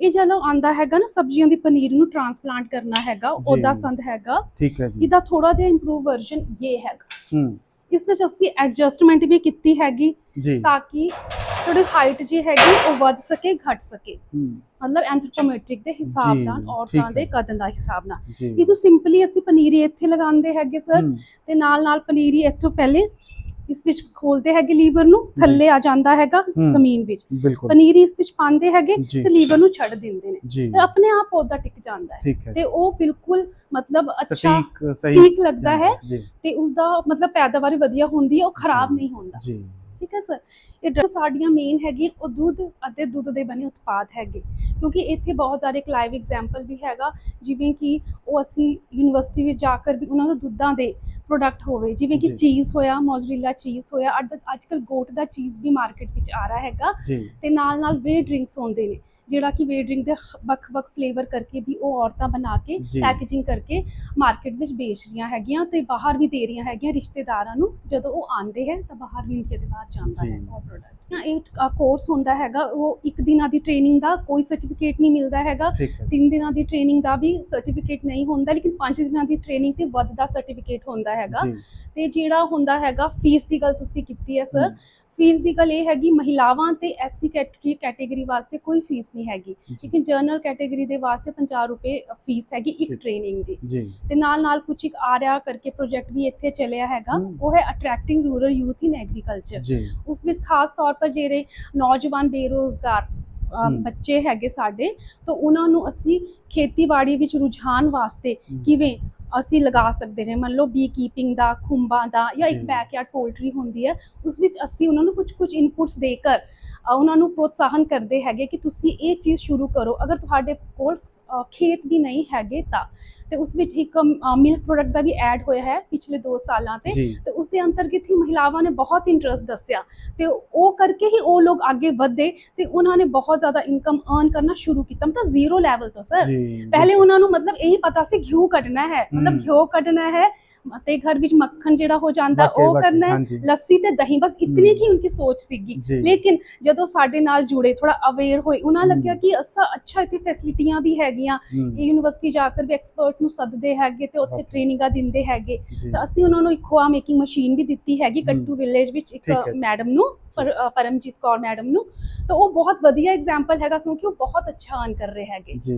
ਇਹ ਜਦੋਂ ਆਂਦਾ ਹੈਗਾ ਨਾ ਸਬਜ਼ੀਆਂ ਦੀ ਪਨੀਰ ਨੂੰ ਟ੍ਰਾਂਸਪਲਾਂਟ ਕਰਨਾ ਹੈਗਾ ਉਹਦਾ ਸੰਦ ਹੈਗਾ। ਠੀਕ ਹੈ ਜੀ। ਇਹਦਾ ਥੋੜਾ ਜਿਹਾ ਇੰਪਰੂਵ ਵਰਜ਼ਨ ਇਹ ਹੈਗਾ। ਹੂੰ। ਇਸ ਵਿੱਚ ਅਸੀਂ ਐਡਜਸਟਮੈਂਟ ਵੀ ਕੀਤੀ ਹੈਗੀ ਜੀ। ਤਾਂ ਕਿ ਥੋੜੀ ਹਾਈਟ ਜੀ ਹੈਗੀ ਉਹ ਵੱਧ ਸਕੇ ਘਟ ਸਕੇ। ਮਤਲਬ ਐਂਥਰੋਪੋਮੈਟ੍ਰਿਕ ਦੇ ਹਿਸਾਬ ਨਾਲ ਔਰਤਾਂ ਠੀਕ। ਦੇ ਕਦਨ ਦਾ ਹਿਸਾਬ ਨਾਲ। ਇਹ ਤੋਂ ਸਿੰਪਲੀ ਅਸੀਂ ਪਨੀਰੀ ਇੱਥੇ ਲਗਾਉਂਦੇ ਹੈਗੇ ਸਰ ਤੇ ਨਾਲ ਨਾਲ ਪਨੀਰੀ ਇੱਥੋਂ ਪਹਿਲੇ ਇਸ ਵਿੱਚ ਖੋਲਦੇ ਹੈਗੇ ਲੀਵਰ ਨੂੰ ਥੱਲੇ ਆ ਜਾਂਦਾ ਹੈਗਾ। ਜ਼ਮੀਨ ਵਿੱਚ। ਪਨੀਰੀ ਇਸ ਵਿੱਚ ਪਾਉਂਦੇ ਹੈਗੇ ਤੇ ਲੀਵਰ ਨੂੰ ਛੱਡ ਦਿੰਦੇ ਨੇ। ਤੇ ਆਪਣੇ ਆਪ ਪੌਦਾ ਟਿਕ ਜਾਂਦਾ ਹੈ। ਠੀਕ ਤੇ ਉਹ ਬਿਲਕੁਲ ਮਤਲਬ ਅੱਛਾ ਸਟੀਕ ਲੱਗਦਾ ਹੈ ਤੇ ਉਸਦਾ ਮਤਲਬ ਪੈਦਾਵਾਰ ਵਧੀਆ ਹੁੰਦੀ ਹੈ ਉਹ ਖਰਾਬ। ਨਹੀਂ ਹੁੰਦਾ। ਜੀ। ਠੀਕ ਹੈ ਸਰ ਇਹ ਡਰੱਗ ਸਾਡੀਆਂ ਮੇਨ ਹੈਗੀ ਉਹ ਦੁੱਧ ਅਤੇ ਦੁੱਧ ਦੇ ਬਣੇ ਉਤਪਾਦ ਹੈਗੇ। ਕਿਉਂਕਿ ਇੱਥੇ ਬਹੁਤ ਸਾਰੇ ਇੱਕ ਲਾਈਵ ਐਗਜ਼ਾਮਪਲ ਵੀ ਹੈਗਾ ਜਿਵੇਂ ਕਿ ਉਹ ਅਸੀਂ ਯੂਨੀਵਰਸਿਟੀ ਵਿੱਚ ਜਾ ਕੇ ਵੀ ਉਹਨਾਂ ਦੇ ਦੁੱਧਾਂ ਦੇ ਪ੍ਰੋਡਕਟ ਹੋਵੇ। ਜਿਵੇਂ ਕਿ। ਚੀਜ਼ ਹੋਇਆ ਮੋਜ਼ਰੇਲਾ ਚੀਜ਼ ਹੋਇਆ ਅੱਜ ਕੱਲ ਗੋਟ ਦਾ ਚੀਜ਼ ਵੀ ਮਾਰਕੀਟ ਵਿੱਚ ਆ ਰਿਹਾ ਹੈਗਾ। ਤੇ ਨਾਲ ਨਾਲ ਵੇ ਡਰਿੰਕਸ ਹੁੰਦੇ ਨੇ। ਜਿਹੜਾ ਕਿ ਵੇ ਡਰਿੰਕ ਦੇ ਵੱਖ-ਵੱਖ ਫਲੇਵਰ ਕਰਕੇ ਵੀ ਉਹ ਔਰਤਾਂ ਬਣਾ ਕੇ। ਪੈਕੇਜਿੰਗ ਕਰਕੇ ਮਾਰਕੀਟ ਵਿੱਚ ਵੇਚ ਰਹੀਆਂ ਹੈਗੀਆਂ ਤੇ ਬਾਹਰ ਵੀ ਦੇ ਰਹੀਆਂ ਹੈਗੀਆਂ ਰਿਸ਼ਤੇਦਾਰਾਂ ਨੂੰ। ਜਦੋਂ ਉਹ ਆਉਂਦੇ ਹੈ ਤਾਂ ਬਾਹਰ ਵੀ ਇੰਡੀਆ ਦੇ ਬਾਹਰ ਜਾਂਦਾ। ਹੈ ਉਹ ਪ੍ਰੋਡਕਟ ਇਹ ਕੋਰਸ ਹੁੰਦਾ ਹੈਗਾ ਉਹ ਇੱਕ ਦਿਨਾਂ ਦੀ ਟ੍ਰੇਨਿੰਗ ਦਾ ਕੋਈ ਸਰਟੀਫਿਕੇਟ ਨਹੀਂ ਮਿਲਦਾ ਹੈਗਾ। ਤਿੰਨ ਦਿਨਾਂ ਦੀ ਟ੍ਰੇਨਿੰਗ ਦਾ ਵੀ ਸਰਟੀਫਿਕੇਟ ਨਹੀਂ ਹੁੰਦਾ ਲੇਕਿਨ ਪੰਜ ਦਿਨਾਂ ਦੀ ਟ੍ਰੇਨਿੰਗ ਤੇ ਵੱਧ ਦਾ ਸਰਟੀਫਿਕੇਟ ਹੁੰਦਾ ਹੈਗਾ। ਤੇ ਜਿਹੜਾ ਹੁੰਦਾ ਹੈਗਾ ਫੀਸ ਦੀ ਗੱਲ ਤੁਸੀਂ ਕੀਤੀ ਹੈ ਸਰ ਫੀਸ ਦੀ ਗੱਲ ਇਹ ਹੈਗੀ ਮਹਿਲਾਵਾਂ ਤੇ ਐਸਸੀ ਕੈਟੇਗਰੀ ਕੈਟੇਗਰੀ ਵਾਸਤੇ ਕੋਈ ਫੀਸ ਨਹੀਂ ਹੈਗੀ ਲੇਕਿਨ ਜਨਰਲ ਕੈਟੇਗਰੀ ਦੇ ਵਾਸਤੇ 50 ਰੁਪਏ ਫੀਸ ਹੈਗੀ ਇੱਕ। ਟ੍ਰੇਨਿੰਗ ਦੀ ਤੇ ਨਾਲ ਨਾਲ ਕੁਝ ਇੱਕ ਆਰਿਆ ਕਰਕੇ ਪ੍ਰੋਜੈਕਟ ਵੀ ਇੱਥੇ ਚੱਲਿਆ ਹੈਗਾ। ਉਹ ਹੈ attracting rural youth in agriculture ਉਸ ਵਿੱਚ ਖਾਸ ਤੌਰ ਪਰ ਜਿਹੜੇ ਨੌਜਵਾਨ ਬੇਰੋਜ਼ਗਾਰ। ਬੱਚੇ ਹੈਗੇ ਸਾਡੇ ਤਾਂ ਉਹਨਾਂ ਨੂੰ ਅਸੀਂ ਖੇਤੀਬਾੜੀ ਵਿੱਚ ਰੁਝਾਨ ਵਾਸਤੇ। ਕਿਵੇਂ ਅਸੀਂ ਲਗਾ ਸਕਦੇ ਨੇ ਮੰਨ ਲਓ ਬੀ ਕੀਪਿੰਗ ਦਾ ਖੁੰਬਾਂ ਦਾ ਜਾਂ ਇੱਕ। ਬੈਕਯਾਰਡ ਪੋਲਟਰੀ ਹੁੰਦੀ ਹੈ ਉਸ ਵਿੱਚ ਅਸੀਂ ਉਹਨਾਂ ਨੂੰ ਕੁਝ ਕੁਝ ਇਨਪੁਟਸ ਦੇ ਕਰ ਉਹਨਾਂ ਨੂੰ ਪ੍ਰੋਤਸਾਹਨ ਕਰਦੇ ਹੈਗੇ ਕਿ ਤੁਸੀਂ ਇਹ ਚੀਜ਼ ਸ਼ੁਰੂ ਕਰੋ ਅਗਰ ਤੁਹਾਡੇ ਕੋਲ ਖੇਤ ਵੀ ਨਹੀਂ ਹੈਗੇ ਤਾਂ। ਤੇ ਉਸ ਵਿੱਚ ਇੱਕ ਮਿਲਕ ਪ੍ਰੋਡਕਟ ਦਾ ਵੀ ਐਡ ਹੋਇਆ ਹੈ ਪਿਛਲੇ 2 ਸਾਲਾਂ ਤੇ। ਤੇ ਉਸ ਦੇ ਅੰਤਰਗਤ ਹੀ ਮਹਿਲਾਵਾਂ ਨੇ ਬਹੁਤ ਇੰਟਰਸਟ ਦੱਸਿਆ। ਤੇ ਉਹ ਕਰਕੇ ਹੀ ਉਹ ਲੋਕ ਅੱਗੇ ਵਧੇ ਤੇ ਉਹਨਾਂ ਨੇ ਬਹੁਤ ਜ਼ਿਆਦਾ ਇਨਕਮ ਅਰਨ ਕਰਨਾ ਸ਼ੁਰੂ ਕੀਤਾ। ਮਤਲਬ ਜ਼ੀਰੋ ਲੈਵਲ ਤੋਂ ਸਰ ਪਹਿਲੇ ਉਹਨਾਂ ਨੂੰ ਮਤਲਬ ਇਹੀ ਪਤਾ ਸੀ ਘਿਓ ਕੱਢਣਾ ਹੈ। ਮਤਲਬ ਘਿਓ ਕੱਢਣਾ ਹੈ ਤੇ ਘਰ ਵਿੱਚ ਮੱਖਣ ਜਿਹੜਾ ਹੋ ਜਾਂਦਾ ਉਹ ਕਰਨਾ ਹੈ ਲੱਸੀ ਤੇ ਦਹੀਂ ਬਸ ਇਤਨੀ। ਕੀ ਉਨਕੀ ਸੋਚ ਸੀਗੀ। ਲੇਕਿਨ ਜਦੋਂ ਸਾਡੇ ਨਾਲ ਜੁੜੇ ਥੋੜਾ ਅਵੇਅਰ ਹੋਏ ਉਹਨਾਂ। ਲੱਗਿਆ ਕਿ ਅੱਛਾ ਅੱਛਾ ਇੱਥੇ ਫੈਸਿਲਿਟੀਆਂ ਵੀ ਹੈਗੀਆਂ ਯੂਨੀਵਰਸਿਟੀ ਜਾ ਕੇ ਵੀ ਐਕਸਪਰਟ ਨੂੰ ਸੱਦਦੇ ਹੈਗੇ ਤੇ ਉੱਥੇ. ਟ੍ਰੇਨਿੰਗਾਂ ਦਿੰਦੇ ਹੈਗੇ ਤਾਂ ਅਸੀਂ ਉਹਨਾਂ ਨੂੰ ਇੱਕ ਖੋਆ ਮੇਕਿੰਗ ਮਸ਼ੀਨ ਵੀ ਦਿੱਤੀ ਹੈਗੀ। ਕੱਟੂ ਵਿਲੇਜ ਵਿੱਚ ਇੱਕ। ਮੈਡਮ ਨੂੰ ਪਰਮਜੀਤ ਕੌਰ ਮੈਡਮ ਨੂੰ ਤਾਂ ਉਹ ਬਹੁਤ ਵਧੀਆ ਐਗਜ਼ਾਮਪਲ ਹੈਗਾ ਕਿਉਂਕਿ ਉਹ ਬਹੁਤ ਅੱਛਾ ਅਰਨ ਕਰ ਰਹੇ ਹੈਗੇ ਜੀ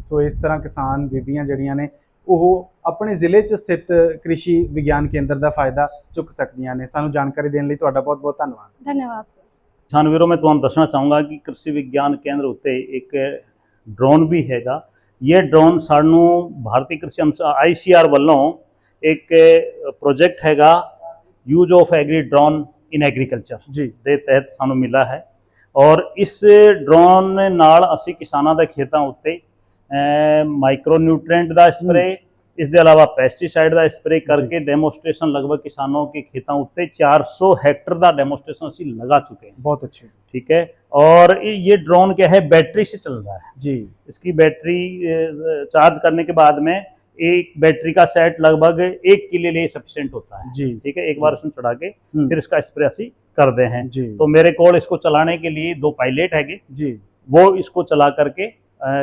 ਸੋ ਇਸ ਤਰ੍ਹਾਂ ਕਿਸਾਨ ਬੀਬੀਆਂ ਜਿਹੜੀਆਂ ਨੇ ਉਹ ਆਪਣੇ ਜ਼ਿਲ੍ਹੇ 'ਚ ਸਥਿਤ ਕ੍ਰਿਸ਼ੀ ਵਿਗਿਆਨ ਕੇਂਦਰ ਦਾ ਫਾਇਦਾ ਚੁੱਕ ਸਕਦੀਆਂ ਨੇ। ਸਾਨੂੰ ਜਾਣਕਾਰੀ ਦੇਣ ਲਈ ਤੁਹਾਡਾ ਬਹੁਤ ਬਹੁਤ ਧੰਨਵਾਦ। ਧੰਨਵਾਦ ਸਰ। ਕਿਸਾਨ ਵੀਰੋ ਮੈਂ ਤੁਹਾਨੂੰ ਦੱਸਣਾ ਚਾਹੂੰਗਾ ਕਿ ਕ੍ਰਿਸ਼ੀ ਵਿਗਿਆਨ ਕੇਂਦਰ ਉੱਤੇ ਇੱਕ ਡਰੋਨ ਵੀ ਹੈਗਾ। ਇਹ ਡਰੋਨ ਸਾਨੂੰ ਭਾਰਤੀ ਕ੍ਰਿਸ਼ੀ ਆਈਸੀਆਰ ਵੱਲੋਂ ਇੱਕ ਪ੍ਰੋਜੈਕਟ ਹੈਗਾ use of agri drone in agriculture ਜੀ। ਦੇ ਤਹਿਤ ਸਾਨੂੰ ਮਿਲਾ ਹੈ। ਔਰ ਇਸ ਡਰੋਨ ਨਾਲ ਅਸੀਂ ਕਿਸਾਨਾਂ ਦੇ ਖੇਤਾਂ ਉੱਤੇ माइक्रो न्यूट्रेंट ਦਾ ਸਪਰੇ ਇਸ ਦੇ ਇਲਾਵਾ ਪੈਸਟੀਸਾਈਡ ਦਾ ਸਪਰੇ ਕਰਕੇ ਡੈਮੋਸਟ੍ਰੇਸ਼ਨ ਲਗਭਗ ਕਿਸਾਨਾਂ ਕੇ ਖੇਤਾਂ ਉੱਤੇ 400 ਹੈਕਟਰ ਦਾ ਡੈਮੋਸਟ੍ਰੇशन ਅਸੀਂ ਲਗਾ ਚੁਕੇ ਹਾਂ बहुत अच्छे ठीक है और ये ड्रोन क्या है बैटरी से चल रहा है जी इसकी बैटरी चार्ज करने के बाद में एक बैटरी का सेट लगभग एक किले लिए सफिशियंट होता है जी ठीक है एक बार उसमें चढ़ा के फिर इसका स्प्रे ਅਸੀਂ ਕਰਦੇ हैं तो मेरे को इसको चलाने के लिए दो पायलट हैगे जी वो इसको चला करके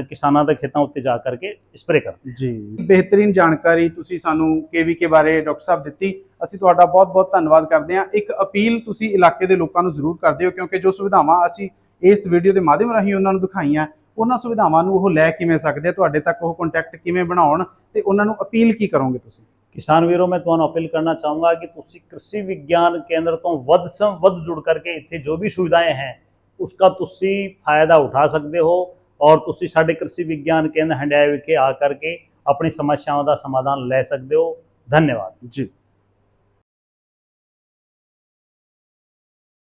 ਕਿਸਾਨਾਂ ਦੇ ਖੇਤਾਂ ਉੱਤੇ ਜਾ ਕਰਕੇ ਸਪਰੇ ਕਰਦੇ ਜੀ। ਬਿਹਤਰੀਨ ਜਾਣਕਾਰੀ ਤੁਸੀਂ ਸਾਨੂੰ ਕੇਵੀਕੇ ਬਾਰੇ ਡਾਕਟਰ ਸਾਹਿਬ ਦਿੱਤੀ। ਅਸੀਂ ਤੁਹਾਡਾ ਬਹੁਤ-ਬਹੁਤ ਧੰਨਵਾਦ ਕਰਦੇ ਹਾਂ। ਇੱਕ ਅਪੀਲ ਤੁਸੀਂ ਇਲਾਕੇ ਦੇ ਲੋਕਾਂ ਨੂੰ ਜ਼ਰੂਰ ਕਰਦੇ ਹੋ ਕਿਉਂਕਿ ਜੋ ਸੁਵਿਧਾਵਾਂ ਅਸੀਂ ਇਸ ਵੀਡੀਓ ਦੇ ਮਾਧਿਅਮ ਰਾਹੀਂ ਉਹਨਾਂ ਨੂੰ ਦਿਖਾਈਆਂ ਉਹਨਾਂ ਸੁਵਿਧਾਵਾਂ ਨੂੰ ਉਹ ਲੈ ਕਿਵੇਂ ਸਕਦੇ ਆ ਤੁਹਾਡੇ ਤੱਕ ਉਹ ਕੰਟੈਕਟ ਕਿਵੇਂ ਬਣਾਉਣ ਤੇ ਉਹਨਾਂ ਨੂੰ ਅਪੀਲ ਕੀ ਕਰੋਗੇ ਤੁਸੀਂ? ਕਿਸਾਨ ਵੀਰੋ ਮੈਂ ਤੁਹਾਨੂੰ ਅਪੀਲ ਕਰਨਾ ਚਾਹੂੰਗਾ ਕਿ ਤੁਸੀਂ ਕ੍ਰਿਸ਼ੀ ਵਿਗਿਆਨ ਕੇਂਦਰ ਤੋਂ ਵੱਧ ਸਮ ਵੱਧ ਜੁੜ ਕਰਕੇ ਇੱਥੇ ਜੋ ਵੀ ਸੁਵਿਧਾएं ਹਨ ਉਸਕਾ ਤੁਸੀਂ ਫਾਇਦਾ ਉਠਾ ਸਕਦੇ ਹੋ। ਔਰ ਤੁਸੀਂ ਸਾਡੇ ਕ੍ਰਿਸ਼ੀ ਵਿਗਿਆਨ ਕੇਂਦਰ ਹੰਡਿਆਏ ਵਿਖੇ ਆ ਕਰਕੇ ਆਪਣੀ ਸਮੱਸਿਆਵਾਂ ਦਾ ਸਮਾਧਾਨ ਲੈ ਸਕਦੇ ਹੋ। ਧੰਨਵਾਦ। ਜੀ।